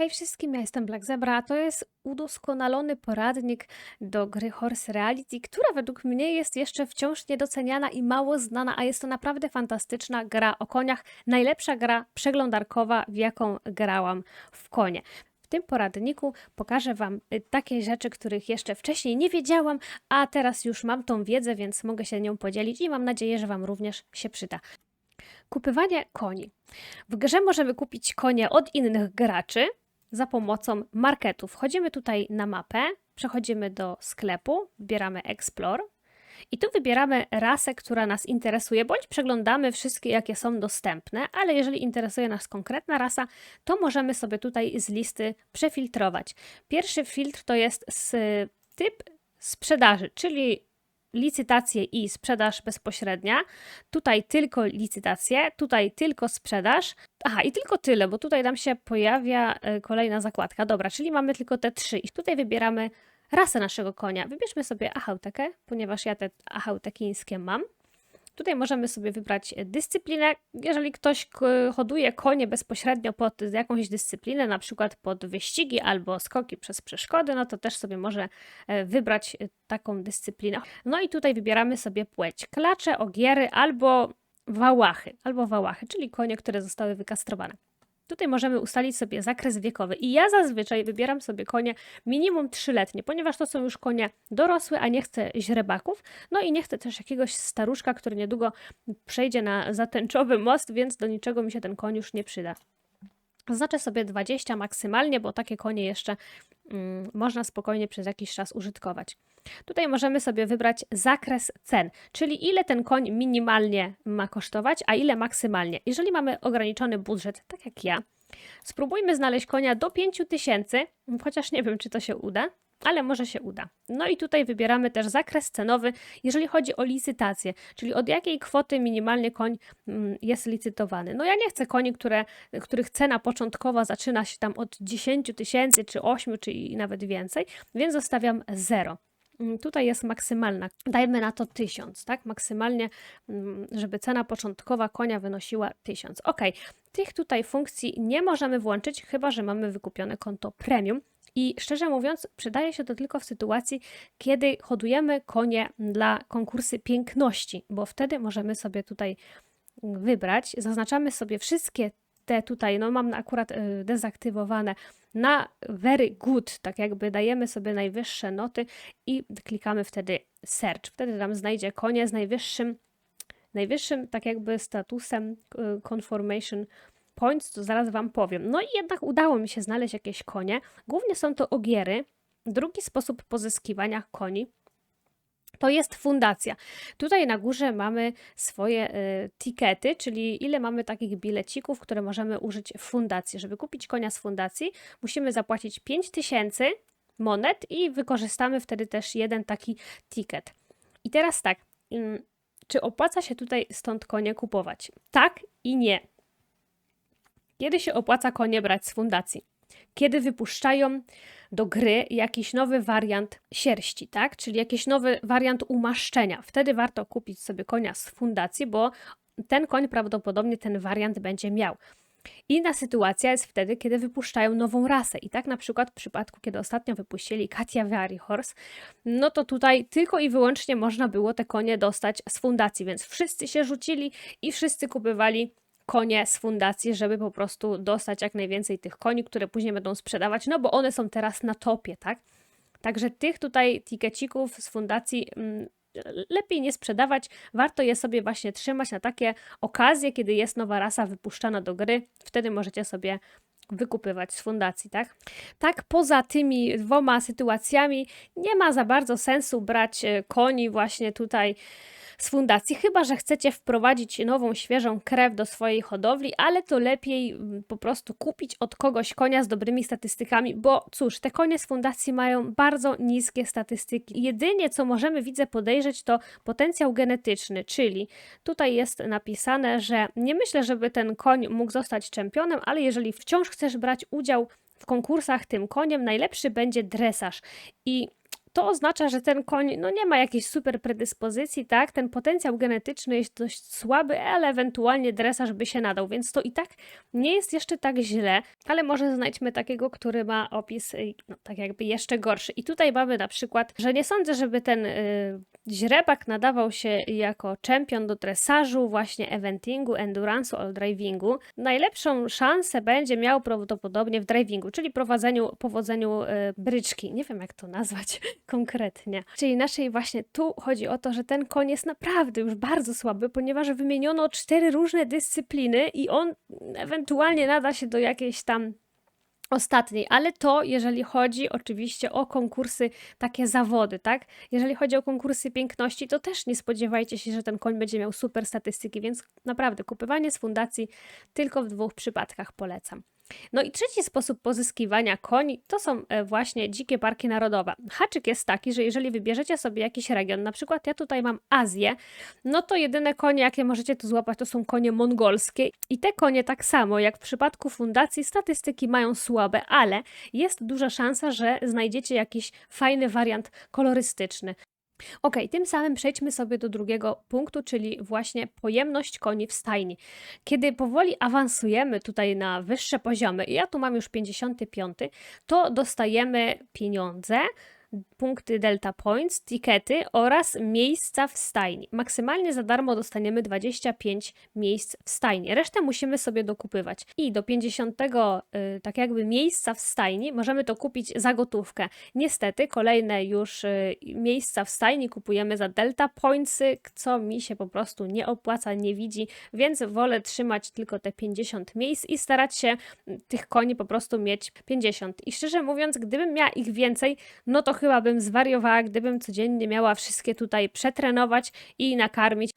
Hej wszystkim, ja jestem Black Zebra, a to jest udoskonalony poradnik do gry Horse Reality, która według mnie jest jeszcze wciąż niedoceniana i mało znana, a jest to naprawdę fantastyczna gra o koniach. Najlepsza gra przeglądarkowa, w jaką grałam w konie. W tym poradniku pokażę Wam y, takie rzeczy, których jeszcze wcześniej nie wiedziałam, a teraz już mam tą wiedzę, więc mogę się nią podzielić i mam nadzieję, że Wam również się przyda. Kupywanie koni. W grze możemy kupić konie od innych graczy za pomocą marketu. Wchodzimy tutaj na mapę, przechodzimy do sklepu, wybieramy Explore i tu wybieramy rasę, która nas interesuje, bądź przeglądamy wszystkie, jakie są dostępne, ale jeżeli interesuje nas konkretna rasa, to możemy sobie tutaj z listy przefiltrować. Pierwszy filtr to jest z typ sprzedaży, czyli licytacje i sprzedaż bezpośrednia. Tutaj tylko licytacje, tutaj tylko sprzedaż. Aha, i tylko tyle, bo tutaj nam się pojawia e, kolejna zakładka. Dobra, czyli mamy tylko te trzy. I tutaj wybieramy rasę naszego konia. Wybierzmy sobie achautekę, ponieważ ja te achautekińskie mam. Tutaj możemy sobie wybrać dyscyplinę. Jeżeli ktoś hoduje konie bezpośrednio pod jakąś dyscyplinę, na przykład pod wyścigi albo skoki przez przeszkody, no to też sobie może e, wybrać e, taką dyscyplinę. No i tutaj wybieramy sobie płeć. Klacze, ogiery albo wałachy, albo wałachy, czyli konie, które zostały wykastrowane. Tutaj możemy ustalić sobie zakres wiekowy i ja zazwyczaj wybieram sobie konie minimum trzyletnie, ponieważ to są już konie dorosłe, a nie chcę źrebaków, no i nie chcę też jakiegoś staruszka, który niedługo przejdzie na zatęczowy most, więc do niczego mi się ten koń już nie przyda. Zaznaczę sobie 20 maksymalnie, bo takie konie jeszcze mm, można spokojnie przez jakiś czas użytkować. Tutaj możemy sobie wybrać zakres cen, czyli ile ten koń minimalnie ma kosztować, a ile maksymalnie. Jeżeli mamy ograniczony budżet, tak jak ja, spróbujmy znaleźć konia do 5000, chociaż nie wiem, czy to się uda ale może się uda. No i tutaj wybieramy też zakres cenowy, jeżeli chodzi o licytację, czyli od jakiej kwoty minimalnie koń mm, jest licytowany. No ja nie chcę koni, które, których cena początkowa zaczyna się tam od 10 tysięcy, czy 8, czy nawet więcej, więc zostawiam 0. Mm, tutaj jest maksymalna. Dajmy na to 1000, tak? Maksymalnie, mm, żeby cena początkowa konia wynosiła 1000. Ok, tych tutaj funkcji nie możemy włączyć, chyba że mamy wykupione konto premium. I szczerze mówiąc, przydaje się to tylko w sytuacji, kiedy hodujemy konie dla konkursy piękności, bo wtedy możemy sobie tutaj wybrać, zaznaczamy sobie wszystkie te tutaj, no mam akurat y, dezaktywowane na very good, tak jakby dajemy sobie najwyższe noty i klikamy wtedy search. Wtedy nam znajdzie konie z najwyższym, najwyższym tak jakby statusem y, conformation points, to zaraz Wam powiem. No i jednak udało mi się znaleźć jakieś konie. Głównie są to ogiery. Drugi sposób pozyskiwania koni to jest fundacja. Tutaj na górze mamy swoje y, tikety, czyli ile mamy takich bilecików, które możemy użyć w fundacji. Żeby kupić konia z fundacji, musimy zapłacić 5000 monet i wykorzystamy wtedy też jeden taki ticket. I teraz tak, y, czy opłaca się tutaj stąd konie kupować? Tak i nie. Kiedy się opłaca konie brać z fundacji? Kiedy wypuszczają do gry jakiś nowy wariant sierści, tak? Czyli jakiś nowy wariant umaszczenia. Wtedy warto kupić sobie konia z fundacji, bo ten koń prawdopodobnie ten wariant będzie miał. Inna sytuacja jest wtedy, kiedy wypuszczają nową rasę. I tak na przykład w przypadku, kiedy ostatnio wypuścili Katia Vari Horse, no to tutaj tylko i wyłącznie można było te konie dostać z fundacji, więc wszyscy się rzucili i wszyscy kupywali konie z fundacji, żeby po prostu dostać jak najwięcej tych koni, które później będą sprzedawać, no bo one są teraz na topie, tak? Także tych tutaj tikecików z fundacji mm, lepiej nie sprzedawać, warto je sobie właśnie trzymać na takie okazje, kiedy jest nowa rasa wypuszczana do gry, wtedy możecie sobie wykupywać z fundacji, tak? Tak, poza tymi dwoma sytuacjami nie ma za bardzo sensu brać e, koni właśnie tutaj z fundacji, chyba że chcecie wprowadzić nową, świeżą krew do swojej hodowli, ale to lepiej mm, po prostu kupić od kogoś konia z dobrymi statystykami, bo cóż, te konie z fundacji mają bardzo niskie statystyki. Jedynie co możemy, widzę, podejrzeć, to potencjał genetyczny, czyli tutaj jest napisane, że nie myślę, żeby ten koń mógł zostać czempionem, ale jeżeli wciąż chcesz brać udział w konkursach tym koniem, najlepszy będzie dresarz. I to oznacza, że ten koń no nie ma jakiejś super predyspozycji, tak? Ten potencjał genetyczny jest dość słaby, ale ewentualnie dresarz by się nadał, więc to i tak nie jest jeszcze tak źle, ale może znajdźmy takiego, który ma opis y, no, tak jakby jeszcze gorszy. I tutaj mamy na przykład, że nie sądzę, żeby ten y, źrebak nadawał się jako czempion do dresażu, właśnie eventingu, endurance'u albo drivingu. Najlepszą szansę będzie miał prawdopodobnie w drivingu, czyli prowadzeniu, powodzeniu y, bryczki. Nie wiem jak to nazwać konkretnie. Czyli naszej właśnie tu chodzi o to, że ten koń jest naprawdę już bardzo słaby, ponieważ wymieniono cztery różne dyscypliny i on ewentualnie nada się do jakiejś tam ostatniej, ale to jeżeli chodzi oczywiście o konkursy, takie zawody, tak? Jeżeli chodzi o konkursy piękności, to też nie spodziewajcie się, że ten koń będzie miał super statystyki, więc naprawdę kupywanie z fundacji tylko w dwóch przypadkach polecam. No i trzeci sposób pozyskiwania koni to są e, właśnie dzikie parki narodowe. Haczyk jest taki, że jeżeli wybierzecie sobie jakiś region, na przykład ja tutaj mam Azję, no to jedyne konie, jakie możecie tu złapać, to są konie mongolskie i te konie tak samo jak w przypadku fundacji statystyki mają słabe, ale jest duża szansa, że znajdziecie jakiś fajny wariant kolorystyczny. Ok, tym samym przejdźmy sobie do drugiego punktu, czyli właśnie pojemność koni w stajni. Kiedy powoli awansujemy tutaj na wyższe poziomy, ja tu mam już 55, to dostajemy pieniądze punkty Delta Points, tikety oraz miejsca w stajni. Maksymalnie za darmo dostaniemy 25 miejsc w stajni. Resztę musimy sobie dokupywać. I do 50 y, tak jakby miejsca w stajni możemy to kupić za gotówkę. Niestety kolejne już y, miejsca w stajni kupujemy za Delta Pointsy, co mi się po prostu nie opłaca, nie widzi, więc wolę trzymać tylko te 50 miejsc i starać się tych koni po prostu mieć 50. I szczerze mówiąc, gdybym miała ich więcej, no to chyba bym zwariowała, gdybym codziennie miała wszystkie tutaj przetrenować i nakarmić.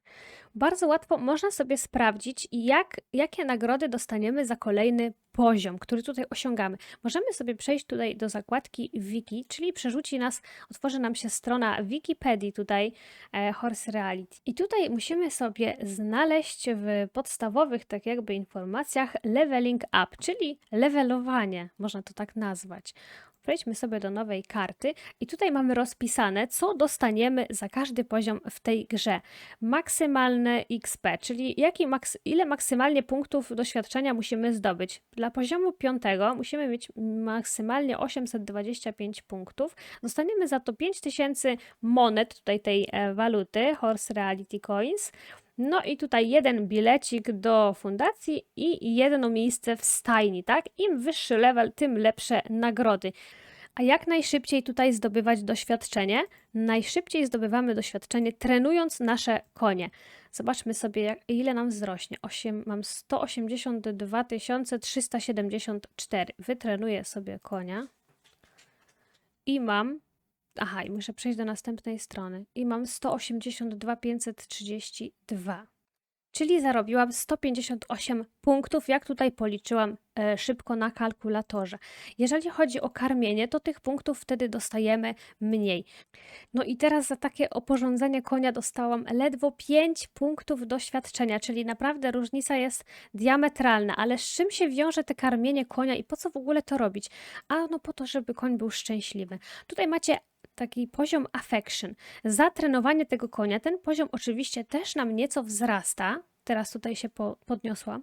Bardzo łatwo można sobie sprawdzić, jak, jakie nagrody dostaniemy za kolejny poziom, który tutaj osiągamy. Możemy sobie przejść tutaj do zakładki Wiki, czyli przerzuci nas, otworzy nam się strona Wikipedii tutaj e, Horse Reality. I tutaj musimy sobie znaleźć w podstawowych tak jakby informacjach leveling up, czyli levelowanie, można to tak nazwać. Przejdźmy sobie do nowej karty i tutaj mamy rozpisane, co dostaniemy za każdy poziom w tej grze. Maksymalne XP, czyli jaki maks ile maksymalnie punktów doświadczenia musimy zdobyć. Dla poziomu 5 musimy mieć maksymalnie 825 punktów. Dostaniemy za to 5000 monet tutaj tej e, waluty Horse Reality Coins. No i tutaj jeden bilecik do fundacji i jedno miejsce w stajni, tak? Im wyższy level, tym lepsze nagrody. A jak najszybciej tutaj zdobywać doświadczenie? Najszybciej zdobywamy doświadczenie trenując nasze konie. Zobaczmy sobie, jak, ile nam wzrośnie. 8, mam 182 374. Wytrenuję sobie konia i mam Aha, i muszę przejść do następnej strony. I mam 182 532. Czyli zarobiłam 158 punktów, jak tutaj policzyłam e, szybko na kalkulatorze. Jeżeli chodzi o karmienie, to tych punktów wtedy dostajemy mniej. No i teraz za takie oporządzenie konia dostałam ledwo 5 punktów doświadczenia, czyli naprawdę różnica jest diametralna. Ale z czym się wiąże te karmienie konia i po co w ogóle to robić? A no po to, żeby koń był szczęśliwy. Tutaj macie taki poziom affection. Za trenowanie tego konia, ten poziom oczywiście też nam nieco wzrasta. Teraz tutaj się po, podniosła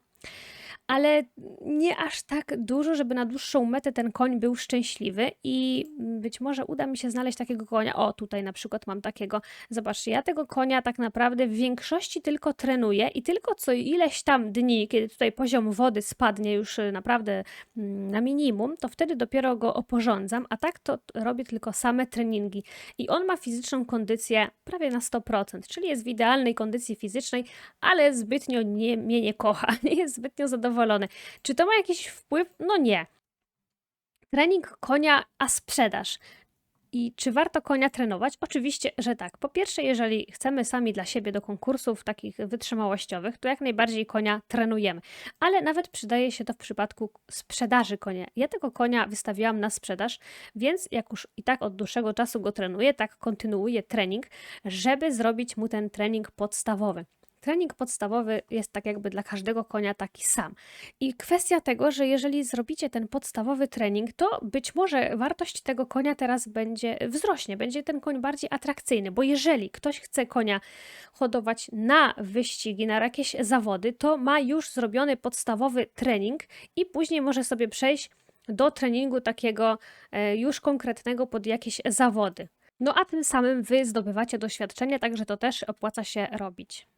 ale nie aż tak dużo, żeby na dłuższą metę ten koń był szczęśliwy i być może uda mi się znaleźć takiego konia. O, tutaj na przykład mam takiego. Zobaczcie, ja tego konia tak naprawdę w większości tylko trenuję i tylko co ileś tam dni, kiedy tutaj poziom wody spadnie już y, naprawdę mm, na minimum, to wtedy dopiero go oporządzam, a tak to robię tylko same treningi. I on ma fizyczną kondycję prawie na 100%, czyli jest w idealnej kondycji fizycznej, ale zbytnio nie, mnie nie kocha, nie jest zbytnio zadowolony zadowolony. Czy to ma jakiś wpływ? No nie. Trening konia, a sprzedaż. I czy warto konia trenować? Oczywiście, że tak. Po pierwsze, jeżeli chcemy sami dla siebie do konkursów takich wytrzymałościowych, to jak najbardziej konia trenujemy. Ale nawet przydaje się to w przypadku sprzedaży konia. Ja tego konia wystawiłam na sprzedaż, więc jak już i tak od dłuższego czasu go trenuję, tak kontynuuję trening, żeby zrobić mu ten trening podstawowy. Trening podstawowy jest tak jakby dla każdego konia taki sam. I kwestia tego, że jeżeli zrobicie ten podstawowy trening, to być może wartość tego konia teraz będzie wzrośnie, będzie ten koń bardziej atrakcyjny, bo jeżeli ktoś chce konia hodować na wyścigi, na jakieś zawody, to ma już zrobiony podstawowy trening i później może sobie przejść do treningu takiego e, już konkretnego pod jakieś zawody. No a tym samym wy zdobywacie doświadczenie, także to też opłaca się robić.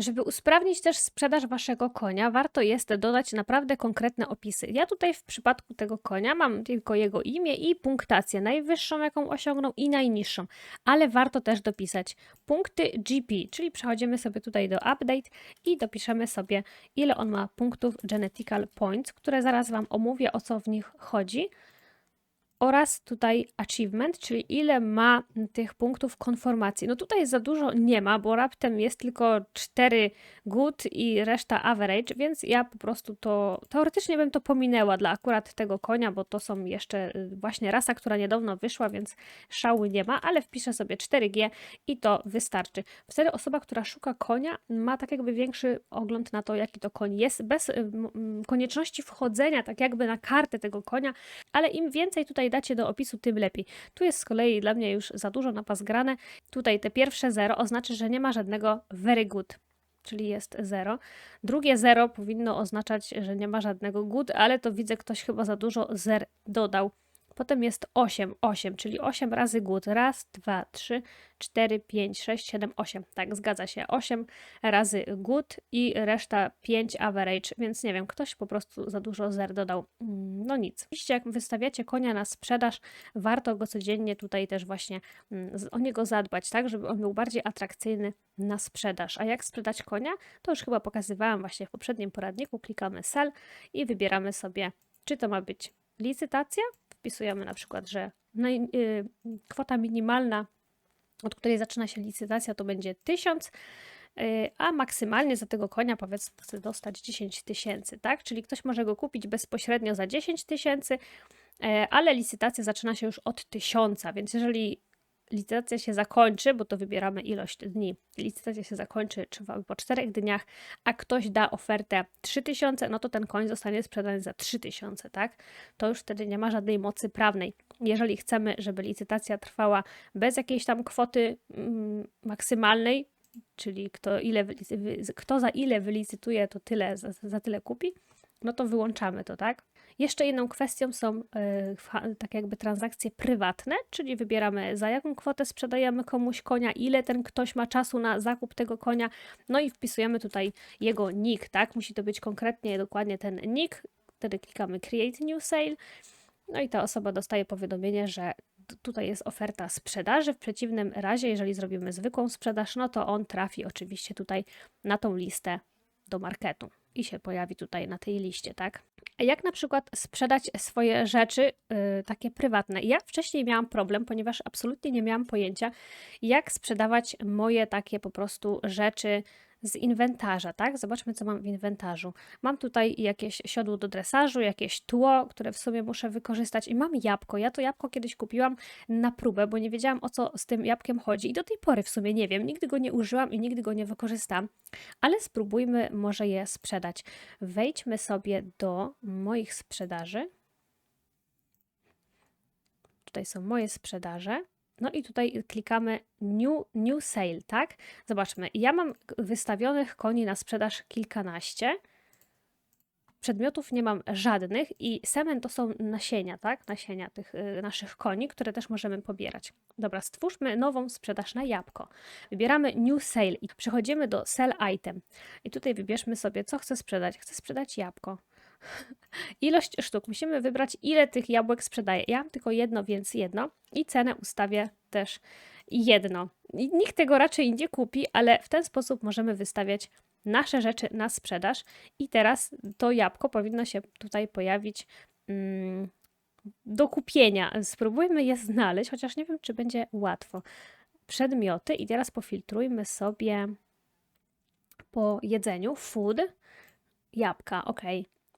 Żeby usprawnić też sprzedaż waszego konia, warto jest dodać naprawdę konkretne opisy. Ja tutaj w przypadku tego konia mam tylko jego imię i punktację, najwyższą jaką osiągnął i najniższą, ale warto też dopisać punkty GP, czyli przechodzimy sobie tutaj do update i dopiszemy sobie ile on ma punktów genetical points, które zaraz wam omówię o co w nich chodzi oraz tutaj achievement, czyli ile ma tych punktów konformacji. No tutaj za dużo nie ma, bo raptem jest tylko 4 good i reszta average, więc ja po prostu to teoretycznie bym to pominęła dla akurat tego konia, bo to są jeszcze y, właśnie rasa, która niedawno wyszła, więc szału nie ma, ale wpiszę sobie 4G i to wystarczy. Wtedy osoba, która szuka konia, ma tak jakby większy ogląd na to, jaki to koń jest, bez y, konieczności wchodzenia tak jakby na kartę tego konia, ale im więcej tutaj dacie do opisu, tym lepiej. Tu jest z kolei dla mnie już za dużo na pas grane. Tutaj te pierwsze 0 oznacza, że nie ma żadnego very good czyli jest 0. Drugie 0 powinno oznaczać, że nie ma żadnego good, ale to widzę, ktoś chyba za dużo zer dodał. Potem jest 8, 8, czyli 8 razy good. Raz, dwa, trzy, 4, 5, 6, 7, 8. Tak, zgadza się. 8 razy good i reszta 5 average, więc nie wiem, ktoś po prostu za dużo zer dodał. Mm, no nic. Oczywiście jak wystawiacie konia na sprzedaż, warto go codziennie tutaj też właśnie mm, o niego zadbać, tak, żeby on był bardziej atrakcyjny na sprzedaż. A jak sprzedać konia? To już chyba pokazywałam właśnie w poprzednim poradniku. Klikamy sell i wybieramy sobie, czy to ma być licytacja, wpisujemy na przykład, że naj, y, kwota minimalna, od której zaczyna się licytacja, to będzie 1000, y, a maksymalnie za tego konia powiedzmy chce dostać 10 tysięcy, tak? Czyli ktoś może go kupić bezpośrednio za 10 tysięcy, y, ale licytacja zaczyna się już od 1000, więc jeżeli licytacja się zakończy, bo to wybieramy ilość dni, licytacja się zakończy czy po czterech dniach, a ktoś da ofertę 3000, no to ten koń zostanie sprzedany za 3000, tak? To już wtedy nie ma żadnej mocy prawnej. Jeżeli chcemy, żeby licytacja trwała bez jakiejś tam kwoty mm, maksymalnej, czyli kto, ile, kto za ile wylicytuje, to tyle, za, za tyle kupi, no to wyłączamy to, tak? Jeszcze jedną kwestią są e, tak jakby transakcje prywatne, czyli wybieramy za jaką kwotę sprzedajemy komuś konia, ile ten ktoś ma czasu na zakup tego konia, no i wpisujemy tutaj jego nick, tak? Musi to być konkretnie, dokładnie ten nick. Wtedy klikamy Create New Sale. No i ta osoba dostaje powiadomienie, że tutaj jest oferta sprzedaży. W przeciwnym razie, jeżeli zrobimy zwykłą sprzedaż, no to on trafi oczywiście tutaj na tą listę do marketu i się pojawi tutaj na tej liście, tak? Jak na przykład sprzedać swoje rzeczy yy, takie prywatne? Ja wcześniej miałam problem, ponieważ absolutnie nie miałam pojęcia, jak sprzedawać moje takie po prostu rzeczy z inwentarza, tak? Zobaczmy, co mam w inwentarzu. Mam tutaj jakieś siodło do dresażu, jakieś tło, które w sobie muszę wykorzystać i mam jabłko. Ja to jabłko kiedyś kupiłam na próbę, bo nie wiedziałam, o co z tym jabłkiem chodzi i do tej pory w sumie nie wiem. Nigdy go nie użyłam i nigdy go nie wykorzystam, ale spróbujmy może je sprzedać. Wejdźmy sobie do moich sprzedaży. Tutaj są moje sprzedaże. No i tutaj klikamy new, new Sale, tak? Zobaczmy, ja mam wystawionych koni na sprzedaż kilkanaście. Przedmiotów nie mam żadnych i semen to są nasienia, tak? Nasienia tych y, naszych koni, które też możemy pobierać. Dobra, stwórzmy nową sprzedaż na jabłko. Wybieramy New Sale i przechodzimy do Sell Item. I tutaj wybierzmy sobie, co chcę sprzedać. Chcę sprzedać jabłko. Ilość sztuk. Musimy wybrać, ile tych jabłek sprzedaję. Ja mam tylko jedno, więc jedno. I cenę ustawię też jedno. Nikt tego raczej nie kupi, ale w ten sposób możemy wystawiać nasze rzeczy na sprzedaż. I teraz to jabłko powinno się tutaj pojawić mm, do kupienia. Spróbujmy je znaleźć, chociaż nie wiem, czy będzie łatwo. Przedmioty i teraz pofiltrujmy sobie po jedzeniu food, jabłka, ok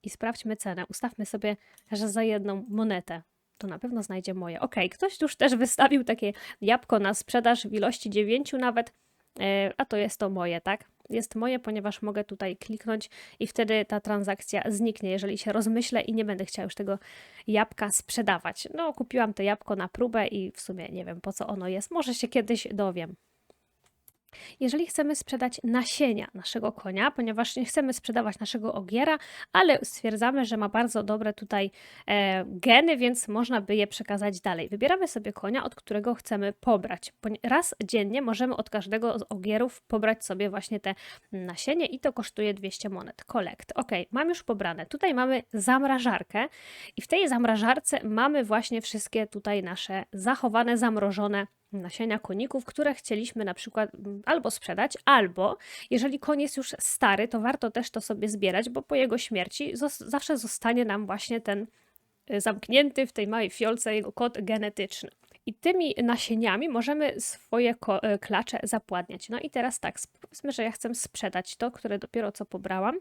i sprawdźmy cenę. Ustawmy sobie, że za jedną monetę to na pewno znajdzie moje. Ok, ktoś już też wystawił takie jabłko na sprzedaż w ilości 9 nawet, e, a to jest to moje, tak? jest moje, ponieważ mogę tutaj kliknąć i wtedy ta transakcja zniknie, jeżeli się rozmyślę i nie będę chciała już tego jabłka sprzedawać. No, kupiłam to jabłko na próbę i w sumie nie wiem po co ono jest. Może się kiedyś dowiem. Jeżeli chcemy sprzedać nasienia naszego konia, ponieważ nie chcemy sprzedawać naszego ogiera, ale stwierdzamy, że ma bardzo dobre tutaj e, geny, więc można by je przekazać dalej. Wybieramy sobie konia, od którego chcemy pobrać. Raz dziennie możemy od każdego z ogierów pobrać sobie właśnie te nasienie i to kosztuje 200 monet. Collect. Ok, mam już pobrane. Tutaj mamy zamrażarkę i w tej zamrażarce mamy właśnie wszystkie tutaj nasze zachowane, zamrożone nasienia koników, które chcieliśmy na przykład mm, albo sprzedać, albo jeżeli koń jest już stary, to warto też to sobie zbierać, bo po jego śmierci zawsze zostanie nam właśnie ten y, zamknięty w tej małej fiolce jego kod genetyczny. I tymi nasieniami możemy swoje y, klacze zapładniać. No i teraz tak, powiedzmy, że ja chcę sprzedać to, które dopiero co pobrałam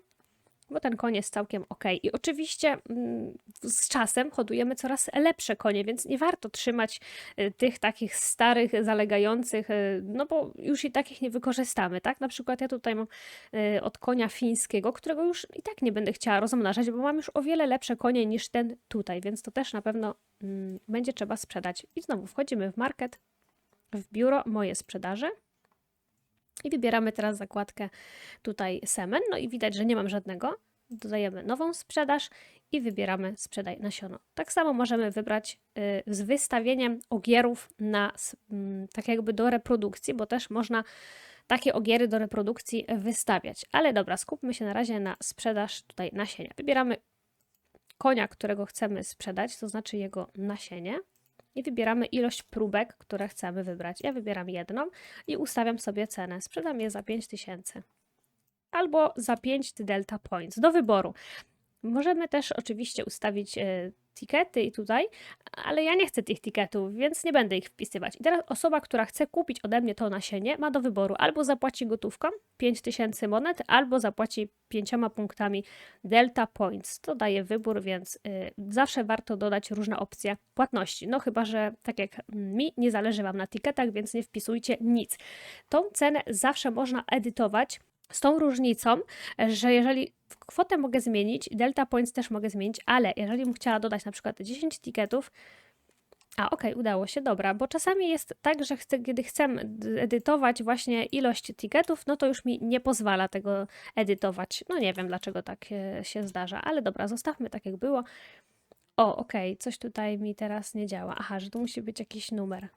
bo ten koń jest całkiem ok. I oczywiście mm, z czasem hodujemy coraz lepsze konie, więc nie warto trzymać y, tych takich starych, zalegających, y, no bo już i takich nie wykorzystamy, tak? Na przykład ja tutaj mam y, od konia fińskiego, którego już i tak nie będę chciała rozmnażać, bo mam już o wiele lepsze konie niż ten tutaj, więc to też na pewno mm, będzie trzeba sprzedać. I znowu wchodzimy w market, w biuro moje sprzedaże. I wybieramy teraz zakładkę tutaj semen, no i widać, że nie mam żadnego. Dodajemy nową sprzedaż i wybieramy sprzedaj nasiono. Tak samo możemy wybrać y, z wystawieniem ogierów na mm, tak jakby do reprodukcji, bo też można takie ogiery do reprodukcji wystawiać. Ale dobra, skupmy się na razie na sprzedaż tutaj nasienia. Wybieramy konia, którego chcemy sprzedać, to znaczy jego nasienie i wybieramy ilość próbek, które chcemy wybrać. Ja wybieram jedną i ustawiam sobie cenę. Sprzedam je za 5000 albo za 5 delta points do wyboru. Możemy też oczywiście ustawić e, tikety i tutaj, ale ja nie chcę tych tiketów, więc nie będę ich wpisywać. I teraz osoba, która chce kupić ode mnie to nasienie, ma do wyboru albo zapłaci gotówką 5000 monet, albo zapłaci 5 punktami Delta Points. To daje wybór, więc y, zawsze warto dodać różne opcje płatności. No chyba, że tak jak mi, nie zależy Wam na tiketach, więc nie wpisujcie nic. Tą cenę zawsze można edytować z tą różnicą, że jeżeli kwotę mogę zmienić, delta points też mogę zmienić, ale jeżeli bym chciała dodać na przykład 10 tiketów, a okej, okay, udało się, dobra, bo czasami jest tak, że chcę, kiedy chcę edytować właśnie ilość tiketów, no to już mi nie pozwala tego edytować. No nie wiem, dlaczego tak się zdarza, ale dobra, zostawmy tak jak było. O, okej, okay, coś tutaj mi teraz nie działa. Aha, że tu musi być jakiś numer.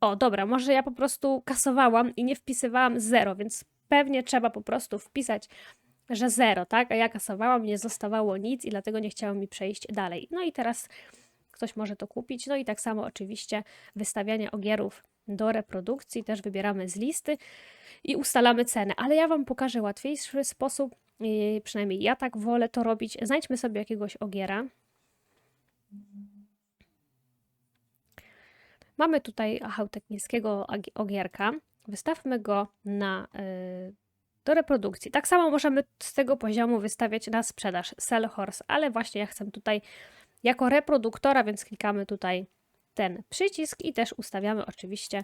O, dobra, może ja po prostu kasowałam i nie wpisywałam zero, więc pewnie trzeba po prostu wpisać, że zero, tak? A ja kasowałam, nie zostawało nic i dlatego nie chciało mi przejść dalej. No i teraz ktoś może to kupić. No i tak samo oczywiście wystawianie ogierów do reprodukcji też wybieramy z listy i ustalamy cenę. Ale ja Wam pokażę łatwiejszy sposób, przynajmniej ja tak wolę to robić. Znajdźmy sobie jakiegoś ogiera. Mamy tutaj hałteknińskiego ogierka. Wystawmy go na, yy, do reprodukcji. Tak samo możemy z tego poziomu wystawiać na sprzedaż sell horse, ale właśnie ja chcę tutaj jako reproduktora, więc klikamy tutaj ten przycisk i też ustawiamy oczywiście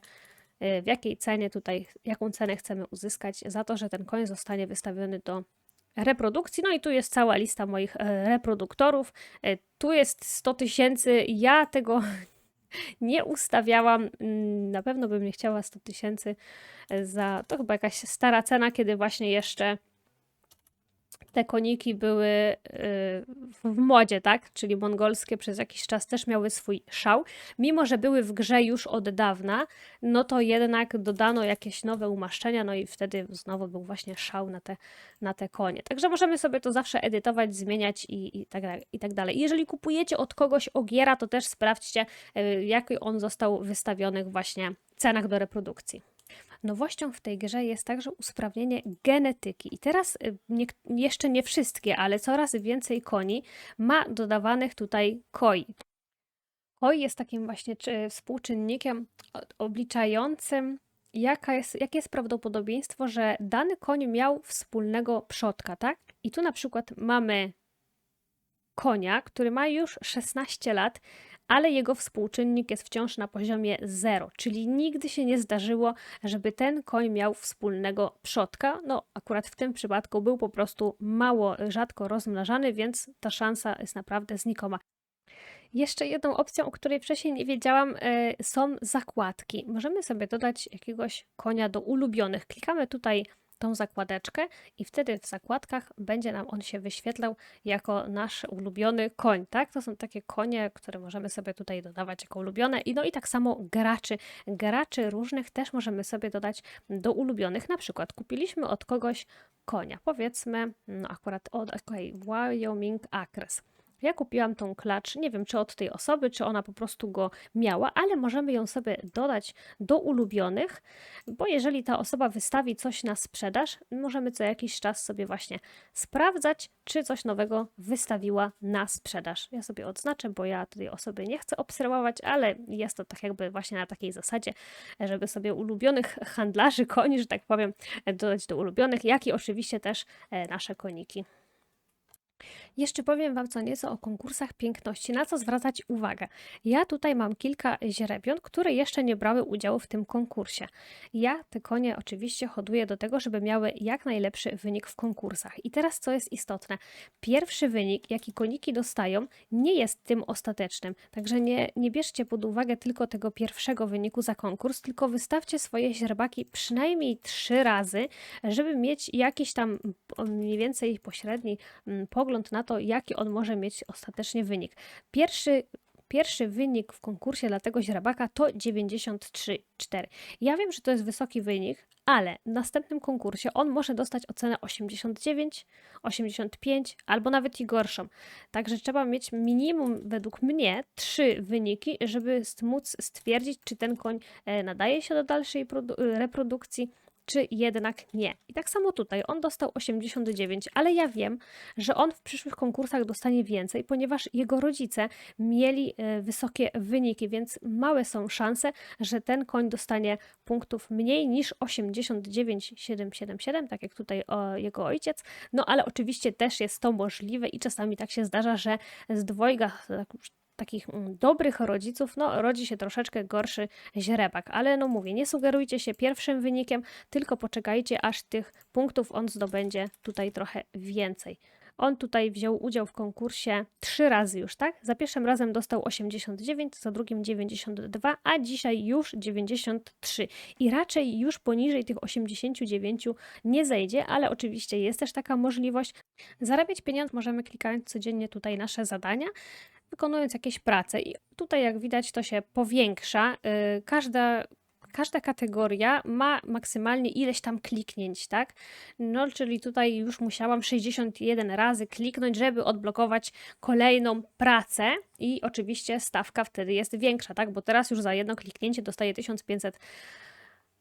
y, w jakiej cenie tutaj, jaką cenę chcemy uzyskać za to, że ten koń zostanie wystawiony do reprodukcji. No i tu jest cała lista moich e, reproduktorów. Tu jest 100 tysięcy. Ja tego nie ustawiałam. Mm, na pewno bym nie chciała 100 tysięcy za. To chyba jakaś stara cena, kiedy właśnie jeszcze te koniki były y, w modzie, tak? Czyli mongolskie przez jakiś czas też miały swój szał. Mimo, że były w grze już od dawna, no to jednak dodano jakieś nowe umaszczenia, no i wtedy znowu był właśnie szał na te, na te konie. Także możemy sobie to zawsze edytować, zmieniać i, i, tak, i tak dalej. Jeżeli kupujecie od kogoś ogiera, to też sprawdźcie, y, jaki on został wystawiony właśnie w cenach do reprodukcji. Nowością w tej grze jest także usprawnienie genetyki. I teraz y, nie, jeszcze nie wszystkie, ale coraz więcej koni ma dodawanych tutaj koi. Koi jest takim właśnie współczynnikiem obliczającym, jaka jest, jakie jest prawdopodobieństwo, że dany koń miał wspólnego przodka, tak? I tu na przykład mamy konia, który ma już 16 lat, ale jego współczynnik jest wciąż na poziomie 0, czyli nigdy się nie zdarzyło, żeby ten koń miał wspólnego przodka. No, akurat w tym przypadku był po prostu mało, rzadko rozmnażany, więc ta szansa jest naprawdę znikoma. Jeszcze jedną opcją, o której wcześniej nie wiedziałam, e, są zakładki. Możemy sobie dodać jakiegoś konia do ulubionych. Klikamy tutaj tą zakładeczkę i wtedy w zakładkach będzie nam on się wyświetlał jako nasz ulubiony koń, tak? To są takie konie, które możemy sobie tutaj dodawać jako ulubione i no i tak samo graczy. Graczy różnych też możemy sobie dodać do ulubionych. Na przykład kupiliśmy od kogoś konia, powiedzmy, no akurat od okay, Wyoming Acres. Ja kupiłam tą klacz, nie wiem czy od tej osoby, czy ona po prostu go miała, ale możemy ją sobie dodać do ulubionych, bo jeżeli ta osoba wystawi coś na sprzedaż, możemy co jakiś czas sobie właśnie sprawdzać, czy coś nowego wystawiła na sprzedaż. Ja sobie odznaczę, bo ja tej osoby nie chcę obserwować, ale jest to tak jakby właśnie na takiej zasadzie, żeby sobie ulubionych handlarzy koni, że tak powiem, dodać do ulubionych, jak i oczywiście też e, nasze koniki. Jeszcze powiem Wam co nieco o konkursach piękności, na co zwracać uwagę. Ja tutaj mam kilka źrebiąt, które jeszcze nie brały udziału w tym konkursie. Ja te konie oczywiście hoduję do tego, żeby miały jak najlepszy wynik w konkursach. I teraz co jest istotne? Pierwszy wynik, jaki koniki dostają, nie jest tym ostatecznym. Także nie, nie bierzcie pod uwagę tylko tego pierwszego wyniku za konkurs, tylko wystawcie swoje źrebaki przynajmniej trzy razy, żeby mieć jakiś tam mniej więcej pośredni mm, pogląd na to, jaki on może mieć ostatecznie wynik. Pierwszy Pierwszy wynik w konkursie dla tego źrebaka to 93,4. Ja wiem, że to jest wysoki wynik, ale w następnym konkursie on może dostać ocenę 89, 85 albo nawet i gorszą. Także trzeba mieć minimum, według mnie, trzy wyniki, żeby móc stwierdzić, czy ten koń e, nadaje się do dalszej reprodukcji czy jednak nie. I tak samo tutaj, on dostał 89, ale ja wiem, że on w przyszłych konkursach dostanie więcej, ponieważ jego rodzice mieli e, wysokie wyniki, więc małe są szanse, że ten koń dostanie punktów mniej niż 89,777, tak jak tutaj jego ojciec. No ale oczywiście też jest to możliwe i czasami tak się zdarza, że z dwojga tak takich mm, dobrych rodziców, no rodzi się troszeczkę gorszy źrebak, ale no mówię, nie sugerujcie się pierwszym wynikiem, tylko poczekajcie, aż tych punktów on zdobędzie tutaj trochę więcej. On tutaj wziął udział w konkursie trzy razy już, tak? Za pierwszym razem dostał 89, za drugim 92, a dzisiaj już 93. I raczej już poniżej tych 89 nie zejdzie, ale oczywiście jest też taka możliwość. Zarabiać pieniądze możemy klikając codziennie tutaj nasze zadania wykonując jakieś prace. I tutaj, jak widać, to się powiększa. Y, każda każda kategoria ma maksymalnie ileś tam kliknięć, tak? No, czyli tutaj już musiałam 61 razy kliknąć, żeby odblokować kolejną pracę i oczywiście stawka wtedy jest większa, tak? Bo teraz już za jedno kliknięcie dostaję 1500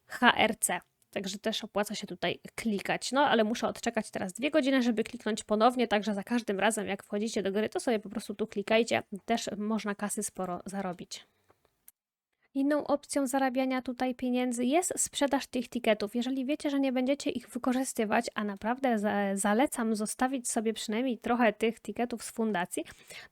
HRC. Także też opłaca się tutaj klikać. No ale muszę odczekać teraz dwie godziny, żeby kliknąć ponownie. Także za każdym razem, jak wchodzicie do gry, to sobie po prostu tu klikajcie. Też można kasy sporo zarobić. Inną opcją zarabiania tutaj pieniędzy jest sprzedaż tych tiketów. Jeżeli wiecie, że nie będziecie ich wykorzystywać, a naprawdę zalecam zostawić sobie przynajmniej trochę tych tiketów z fundacji,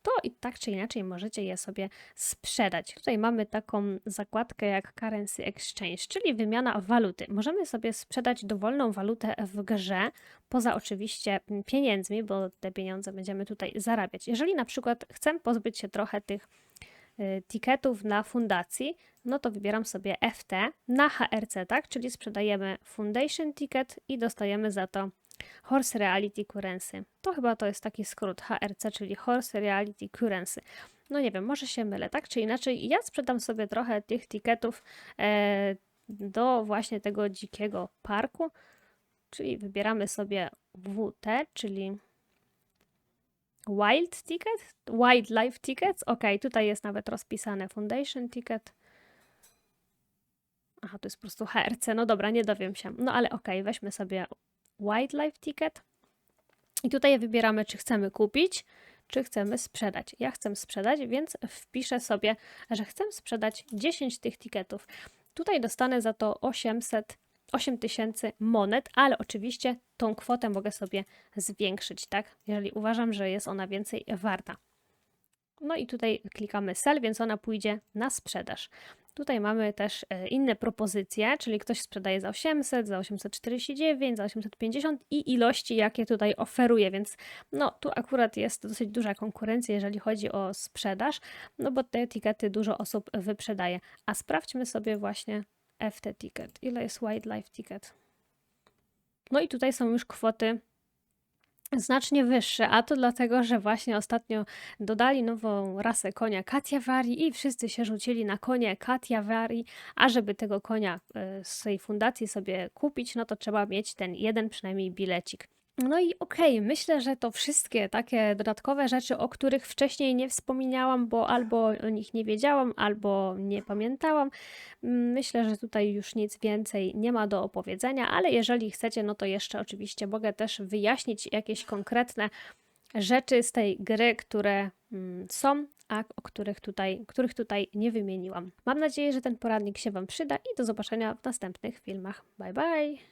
to i tak czy inaczej możecie je sobie sprzedać. Tutaj mamy taką zakładkę jak Currency Exchange, czyli wymiana waluty. Możemy sobie sprzedać dowolną walutę w grze, poza oczywiście pieniędzmi, bo te pieniądze będziemy tutaj zarabiać. Jeżeli na przykład chcę pozbyć się trochę tych Y, tiketów na fundacji, no to wybieram sobie FT na HRC, tak? Czyli sprzedajemy Foundation Ticket i dostajemy za to Horse Reality Currency. To chyba to jest taki skrót HRC, czyli Horse Reality Currency. No nie wiem, może się mylę, tak czy inaczej. Ja sprzedam sobie trochę tych tiketów e, do właśnie tego dzikiego parku, czyli wybieramy sobie WT, czyli Wild Ticket? Wildlife Tickets? Ok, tutaj jest nawet rozpisane Foundation Ticket. Aha, to jest po prostu HRC. No dobra, nie dowiem się. No ale ok, weźmy sobie Wildlife Ticket. I tutaj wybieramy, czy chcemy kupić, czy chcemy sprzedać. Ja chcę sprzedać, więc wpiszę sobie, że chcę sprzedać 10 tych tiketów. Tutaj dostanę za to 800 8000 monet, ale oczywiście tą kwotę mogę sobie zwiększyć, tak? Jeżeli uważam, że jest ona więcej warta. No i tutaj klikamy sell, więc ona pójdzie na sprzedaż. Tutaj mamy też e, inne propozycje, czyli ktoś sprzedaje za 800, za 849, za 850 i ilości, jakie tutaj oferuje, więc no tu akurat jest dosyć duża konkurencja, jeżeli chodzi o sprzedaż, no bo te etykiety dużo osób wyprzedaje. A sprawdźmy sobie właśnie FT Ticket. Ile jest Wildlife Ticket? No i tutaj są już kwoty znacznie wyższe, a to dlatego, że właśnie ostatnio dodali nową rasę konia Katiavari i wszyscy się rzucili na konie Katiavari, a żeby tego konia e, z tej fundacji sobie kupić, no to trzeba mieć ten jeden przynajmniej bilecik. No i okej, myślę, że to wszystkie takie dodatkowe rzeczy, o których wcześniej nie wspominałam, bo albo o nich nie wiedziałam, albo nie pamiętałam. Myślę, że tutaj już nic więcej nie ma do opowiedzenia, ale jeżeli chcecie, no to jeszcze oczywiście mogę też wyjaśnić jakieś konkretne rzeczy z tej gry, które mm, są, a o których tutaj, których tutaj nie wymieniłam. Mam nadzieję, że ten poradnik się Wam przyda i do zobaczenia w następnych filmach. Bye bye!